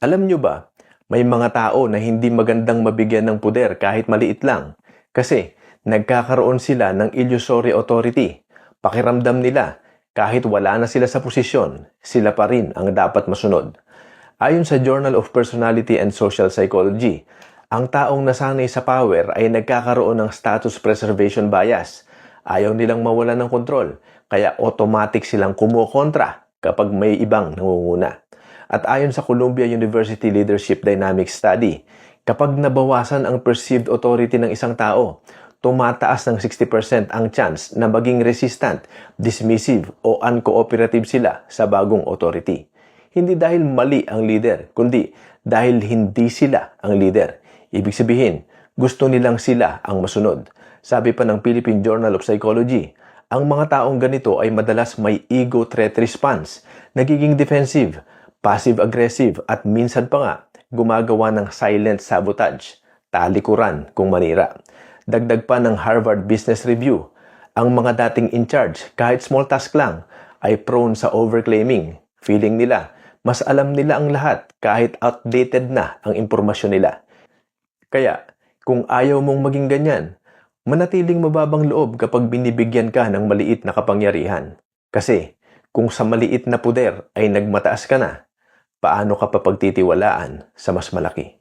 Alam nyo ba, may mga tao na hindi magandang mabigyan ng puder kahit maliit lang. Kasi nagkakaroon sila ng illusory authority. Pakiramdam nila, kahit wala na sila sa posisyon, sila pa rin ang dapat masunod. Ayon sa Journal of Personality and Social Psychology, ang taong nasanay sa power ay nagkakaroon ng status preservation bias. Ayaw nilang mawala ng kontrol, kaya automatic silang kumukontra kapag may ibang nangunguna. At ayon sa Columbia University Leadership Dynamics Study, kapag nabawasan ang perceived authority ng isang tao, tumataas ng 60% ang chance na maging resistant, dismissive o uncooperative sila sa bagong authority. Hindi dahil mali ang leader, kundi dahil hindi sila ang leader. Ibig sabihin, gusto nilang sila ang masunod. Sabi pa ng Philippine Journal of Psychology, ang mga taong ganito ay madalas may ego threat response, nagiging defensive, passive-aggressive at minsan pa nga gumagawa ng silent sabotage, talikuran kung manira. Dagdag pa ng Harvard Business Review, ang mga dating in charge kahit small task lang ay prone sa overclaiming. Feeling nila, mas alam nila ang lahat kahit outdated na ang impormasyon nila. Kaya, kung ayaw mong maging ganyan, manatiling mababang loob kapag binibigyan ka ng maliit na kapangyarihan. Kasi, kung sa maliit na puder ay nagmataas ka na, paano ka papagtitiwalaan sa mas malaki.